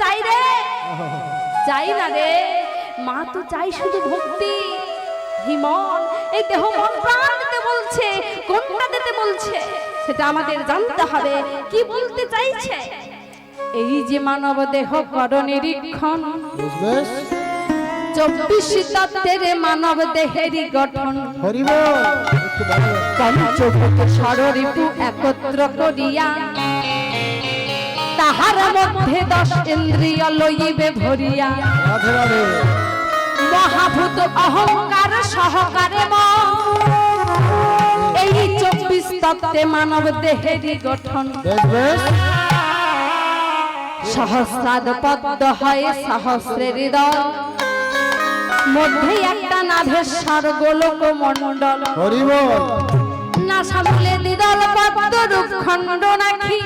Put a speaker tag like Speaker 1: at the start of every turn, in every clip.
Speaker 1: চাই রে। চাই না রে। মা তো চাই শুধু ভক্তি। হিমন এই দেহ মন প্রাণ দিতে বলছে কোনটা দিতে বলছে সেটা আমাদের জানতে হবে। কি বলতে চাইছে? এই যে মানব দেহ কর নিরীক্ষণ।
Speaker 2: বেশ বেশ
Speaker 1: চব্বিশ তত্ত্বের মানব দেহেরই গঠন। পঞ্চভূত ষড়রিপু একত্র করিয়া তাহার মধ্যে দশ ইন্দ্রিয় লইবে ভরিয়া। মহাভূত অহংকার সহকারে। এই চব্বিশ তত্ত্বে মানব দেহেরই গঠন। সহস্রাদ পদ্ম হয় সহস্রের দল মধ্যে একটা নাভেশ্বর গোলক মণ্ডল। না সামলে দ্বিদল পদ্ম রূপ খণ্ড নাকি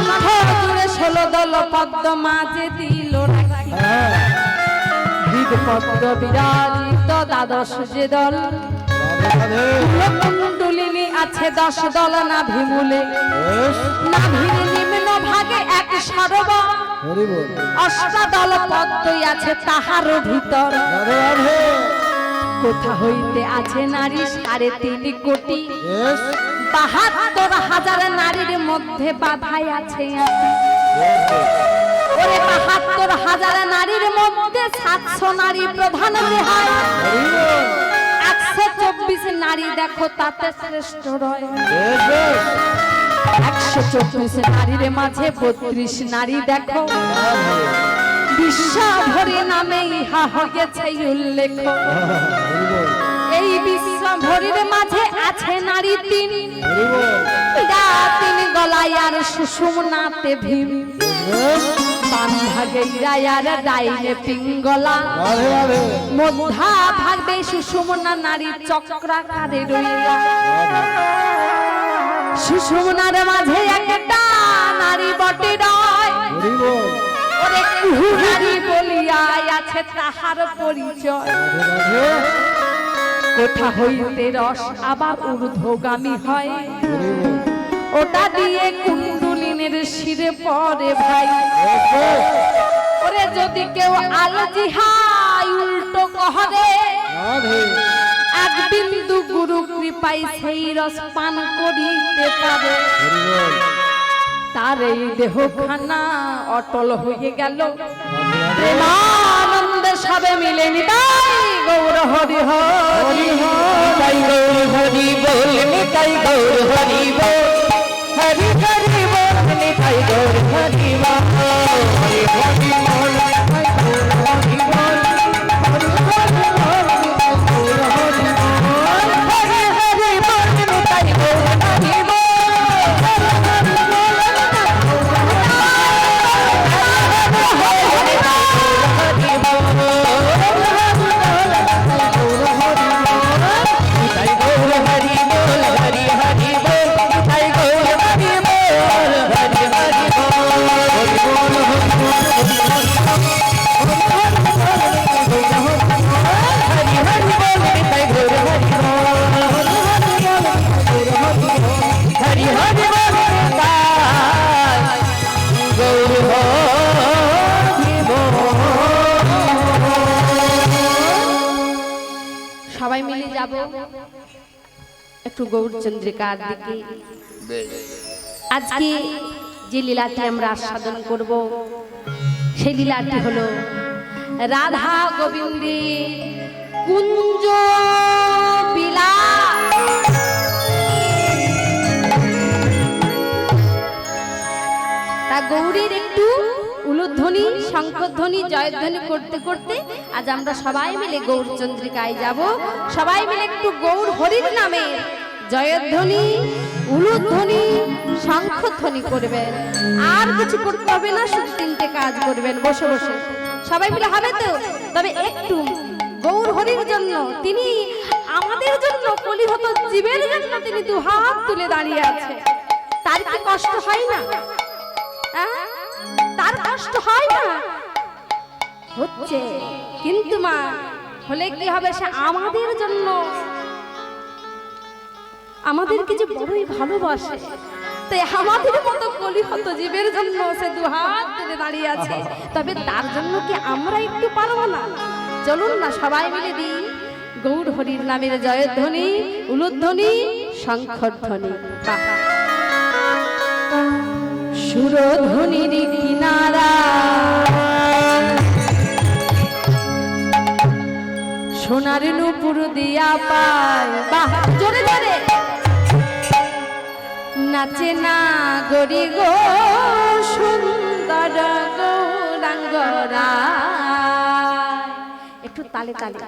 Speaker 1: কণ্ঠ জুড়ে ষোলো দল পদ্ম মাঝে দিল নাকি
Speaker 2: হ্যাঁ।
Speaker 1: পদ্ম বিরাজিত দ্বাদশ যে দল। কুণ্ডলিনী আছে দশ দল না ভিমুলে নাভির নিম্ন ভাগে এক সরব। অষ্টাদল পদ্মই আছে তাহার ভিতর। কোথা হইতে আছে নারী সাড়ে তিন কোটি। বাহাত্তর হাজার নারীর মধ্যে বাধাই আছে ওরে বাহাত্তর হাজার নারীর মধ্যে সাতশো নারী প্রধান একশো চব্বিশ নারী দেখো তাতে শ্রেষ্ঠ একশো চব্বিশ নারীর মাঝে বত্রিশ নারী দেখো। বিশ্বাভরে নামে ইহা হয়েছে উল্লেখ। এই বিশ্বাভরের মাঝে আছে নারী তিন। তিন গলায় আর সুষুমনাতে ভীম।
Speaker 2: বেশ
Speaker 1: বাম ভাগে ইরায়ার ডাইনে পিঙ্গলা। মধ্যা ভাগবে সুষুমনা নারী চক্রাকারে রইলা। সুষুমনার মাঝে একটা নারী বটে রয়। ওরে কুহু নারী বলিয়াই আছে তাহার পরিচয়। কোথা হইতে রস আবার ঊর্ধ্বগামী হয়। ওটা দিয়ে কুণ্ডলিনের শিরে পরে ভাই। ওরে যদি কেউ আলো জিহাই উল্টো কহরে এক বিন্দু গুরু কৃপাই সেই রস পান করিতে পারে। তার এই দেহখানা অটল হয়ে গেল। প্রেমানন্দে সবে মিলে নিতাই গৌর হরি হরি।
Speaker 3: তাই গৌর হরি বল নিতাই গৌর হরি বল। হরি হরি বল নিতাই গৌর হরি বল। হরি হরি
Speaker 1: একটু গৌরচন্দ্রিকার দিকে আজকে যে লীলাটি আমরা আস্বাদন করব সেই লীলাটি হলো রাধা গোবিন্দে কুঞ্জ বিলাস। তা গৌরীর একটু উলুধ্বনি শঙ্করধ্বনি জয়ধ্বনি করতে করতে আজ আমরা সবাই মিলে গৌরচন্দ্রিকায় যাব। সবাই মিলে একটু গৌর হরির নামে জয়ধ্বনি, উলুধ্বনি, শঙ্খধ্বনি করবেন। আর কিছু করতে হবে না, শুধু তিনটে কাজ করবেন, বসে বসে। সবাই মিলে হবে তো? তবে একটু গৌর হরির জন্য, তিনি আমাদের জন্য কলিহত জীবের জন্য তিনি দু হাত তুলে দাঁড়িয়ে আছে। তার কি কষ্ট হয় না? তার কষ্ট হয় না? হচ্ছে, কিন্তু মা, হলে কি হবে সে আমাদের জন্য আমাদেরকে যে বড়ই ভালোবাসে, তাই আমাদের মতো কলি হতো জীবের জন্য সে দু হাত তুলে দাঁড়িয়ে আছে। তবে তার জন্য কি আমরা একটু পারব না? চলুন না সবাই মিলে দিই। গৌর হরির নামের জয়ধ্বনি, উলুধ্বনি শঙ্খর ধ্বনি বাহ। সুরধ্বনির কিনারা সোনার নুপুর দিয়া পায়। বাহ, জোরে জোরে। নাচে না গরি গো সুন্দর গৌরাঙ্গরা একটু তালে তালে।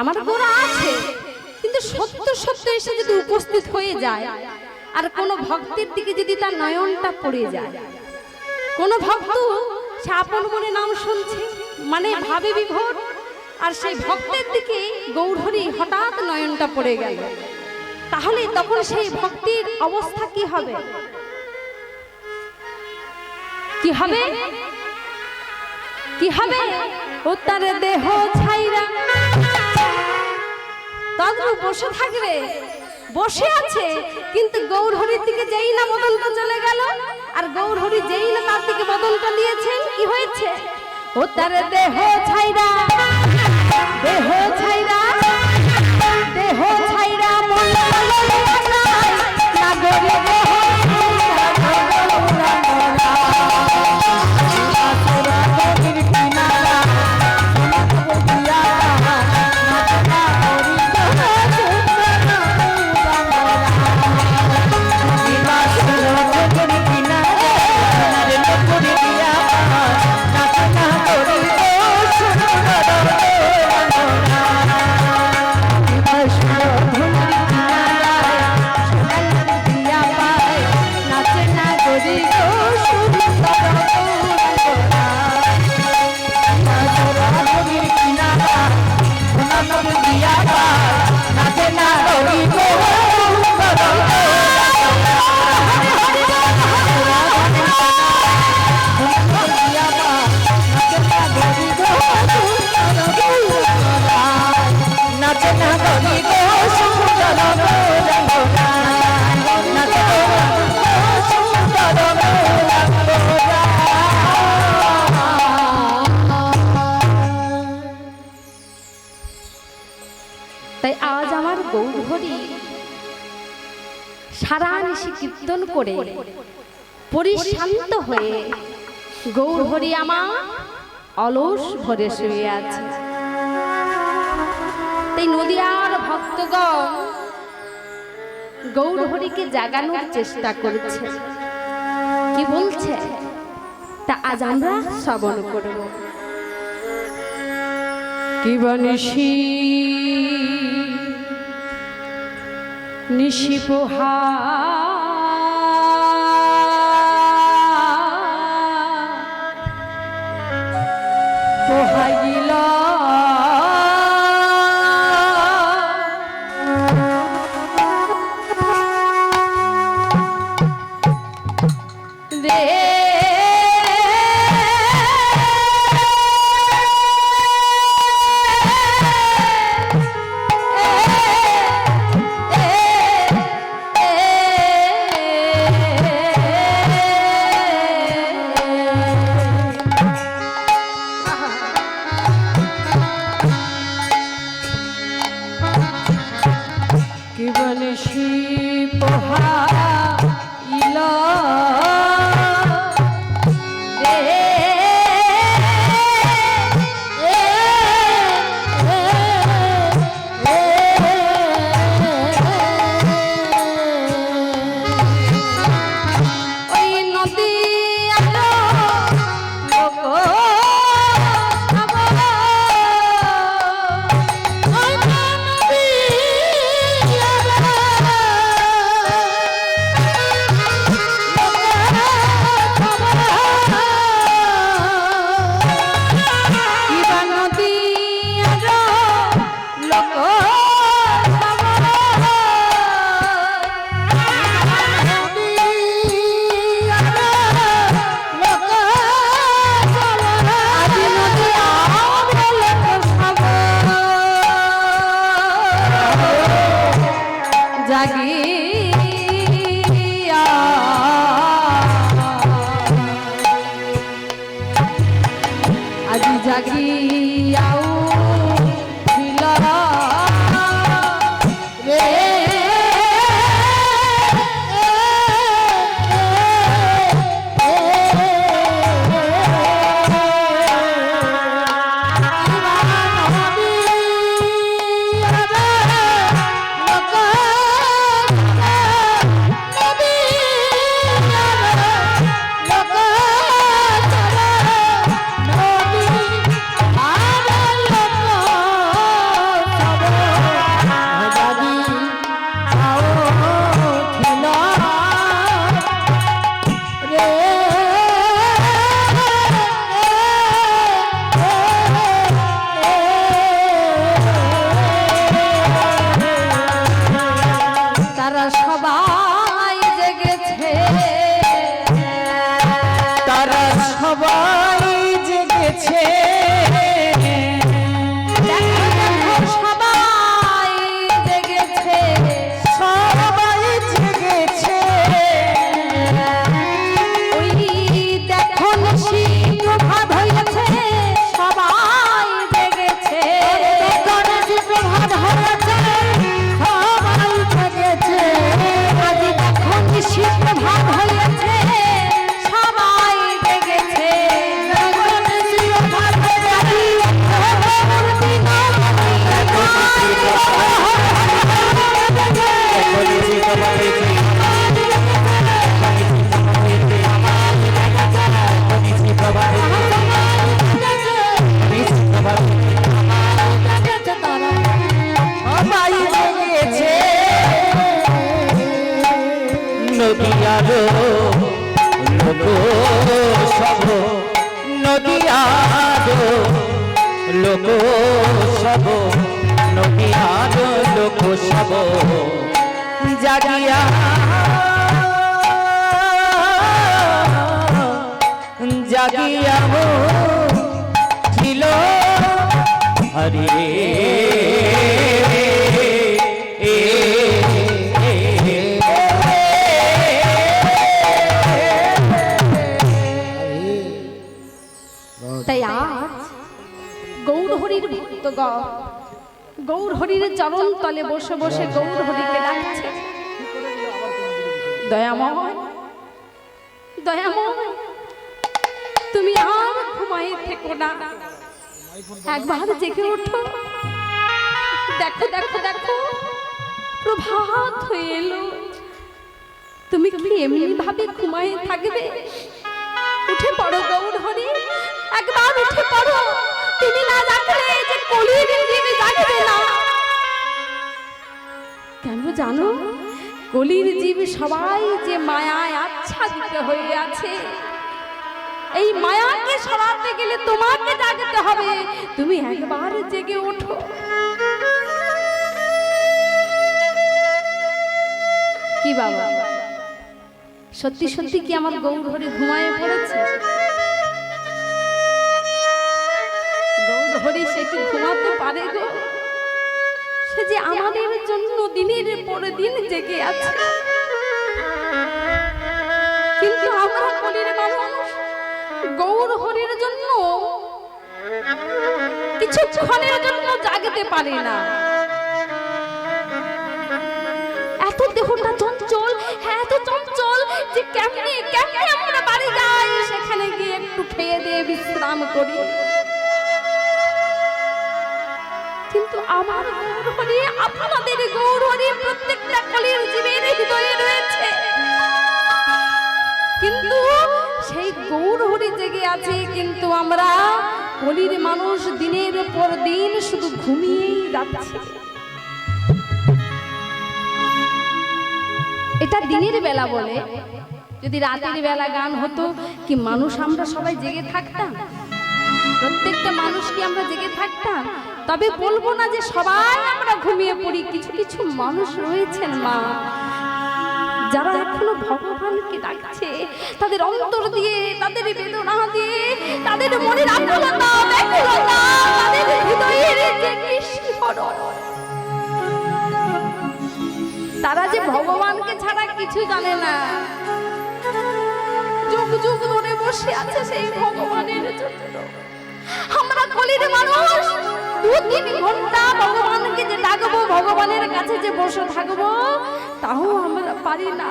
Speaker 1: আমার গোরা আছে। কিন্তু সত্য সত্য এসে যদি উপস্থিত হয়ে যায় আর কোনো ভক্তের দিকে যদি তার নয়নটা পড়ে যায় কোনো ভক্ত সে আপন মনে নাম শুনছে মানে ভাবে বিভোর আর সেই ভক্তের দিকে গৌরহরি হঠাৎ নয়নটা পড়ে গেল। তাহলে তখন সেই ভক্তির অবস্থা কি হবে? কি হবে? কি হবে? ও তার দেহ ছাইরা তদ্রু বসে থাকবে বসে আছে, কিন্তু গৌরহরির দিকে যেই না বদনটা চলে গেল, আর গৌরহরি যেই না তার দিকে বদনটা দিয়েছেন, কি হয়েছে? ও তার দেহ ছাইরা দেহ ছাইরা কীর্তন করে পরিশান্ত হয়ে গৌরহরি আমার অলস ভরে শুয়ে আছে। তাই নদিয়ার ভক্তগণ গৌরহরিকে জাগানোর চেষ্টা করেছে। কি বলছে? তা আজ আমরা শ্রবণ করব। কি বনিশি নিশি পোহা
Speaker 3: নদিয়ারো লোক সব নদিয়ারো লোক সব নদিয়ারো লোক সব জাগিয়া। জাগিয়া ছিল হরে
Speaker 1: হরির চরণ তলে বসে বসে গৌর হরিকে ডাকছে। দয়াময় দয়াময়, তুমি আর ঘুমাই থেকো না। একবার জেগে ওঠো। দেখো দেখো দেখো, প্রভাত হয়ে এলো। তুমি কি এমনি ভাবে ঘুমাই থাকবে? উঠে পড়ো গৌর হরি একবার উঠে পড়ো। তুমি না জাগলে যে কলির জাগবে না। জানো? কলির জীব সবাই যে মায়ায় আচ্ছাদিত হয়ে আছে এই মায়াকে সরাতে গেলে তোমাকে জাগতে হবে। তুমি একবার জেগে ওঠো। কি বাবা? সত্যি সত্যি কি আমার গৌর হরি ঘুমায় পড়েছে? যে আমাদের জন্য দিনের পর দিন জেগে আছে। কিন্তু আমরা কলির মানুষ, গৌর হরির জন্য কিছুক্ষণের জন্য জাগতে পারি না। এত দেহটা চঞ্চল হ্যাঁ এত চঞ্চল যে কেমনে কেমনে আমরা বাড়ি যাই, সেখানে গিয়ে একটু খেয়ে দিয়ে বিশ্রাম করি। কিন্তু আমার গৌরহরি আপনাদের গৌরহরি প্রত্যেকটা কলির জীবের হৃদয়ে রয়েছে। কিন্তু সেই গৌরহরি জেগে আছে কিন্তু আমরা কলির মানুষ দিনের পর দিন শুধু ঘুমিয়েই যাচ্ছি। এটা দিনের বেলা বলে। যদি রাতের বেলা গান হতো কি মানুষ আমরা সবাই জেগে থাকতাম? প্রত্যেকটা মানুষ কি আমরা জেগে থাকতাম? তবে বলব না যে সবাই আমরা ঘুমিয়ে পড়ি, কিছু কিছু মানুষ রয়েছেন মা। যারা এখনও ভগবানকে ডাকছে, তাদের অন্তর দিয়ে, তাদের বেদনা দিয়ে, তাদের মনের আকুলতা ব্যাকুলতা তাদের হৃদয়ের যে তারা যে ভগবানকে ছাড়া কিছু জানে না। যুগ যুগ ধরে বসে আছে সেই ভগবানের জন্য। আমরা কলির মানুষ দু ঘণ্টা ভগবানকে যে ডাকবো, ভগবানের কাছে যে বসে থাকব, তাও আমরা পারি না।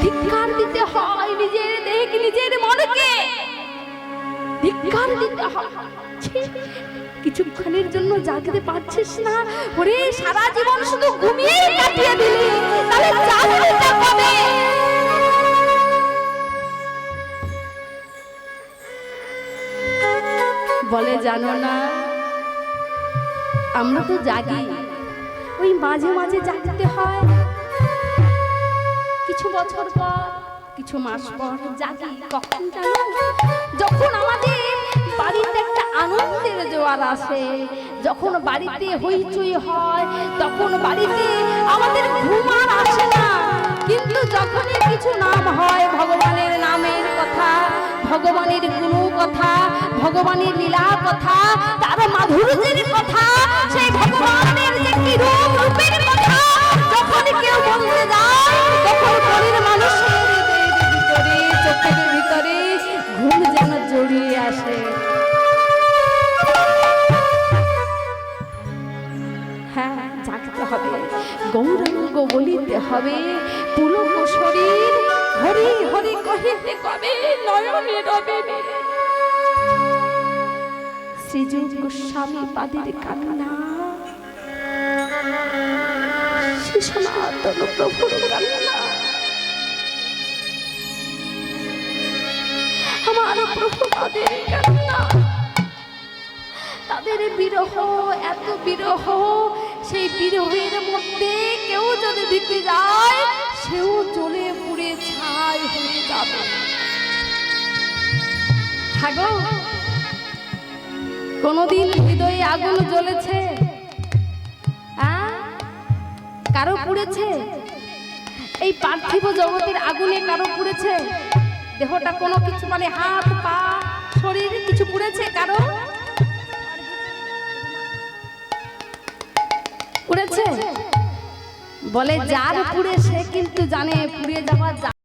Speaker 1: ধিক্কার দিতে হয় নিজের দেহ, নিজের মনকে। ধিক্কার দিতে হয়। কিছুক্ষণের জন্য জাগতে পারছিস না। ওরে, সারা জীবন শুধু ঘুমিয়েই কাটিয়ে দিলি। বলে, জানো না, আমরা তো জাগি। ওই মাঝে মাঝে জাগতে হয়। কিছু বছর পর, কিছু মাস পর জাগি কখন জানো? যখন আমাদের বাড়িতে একটা আনন্দের জোয়ার আসে, যখন বাড়িতে হইচই হয়, তখন বাড়িতে আমাদের ঘুম আর আসে না। কিন্তু যখনই কিছু নাম হয় ভগবানের নামের কথা ভগবানের গুণ কথা, ভগবানের লীলা কথা, তার মাধুর্যের কথা, সেই ভগবানের যে কি রূপ রূপের কথা, যখন কেউ বলতে যায়, তখন শরীর মানুষের ভিতরে, চোখের ভিতরে ঘুম যেন জড়িয়ে আসে। হ্যাঁ জাগতে হবে, গৌরাঙ্গ বলিতে হবে, পুলক শরীর হরি হরি কহিতে কবে নয়নে রবে শ্রীযুগ গোস্বামী পাদের কান্না। শ্রী সনাতন প্রভুর কান্না। আমার প্রভু তাদের কান্না। তাদের বিরহ, এত বিরহ, সেই বিরহের মধ্যে কেউ যদি দিতে যায় সেও চলে পুড়ে ছাই হয়ে যাবে। হাগো কোনদিন হৃদয়ে আগুন জ্বলেছে? কারও পুড়েছে? এই পার্থিব জগতের আগুনে কারও পুড়েছে? দেহটা কোনো কিছু মানে হাত, পা, শরীর কিছু পুড়েছে কারও? পুড়েছে? বলে যার পুড়ে সে কিন্তু জানে পুড়ে যাওয়া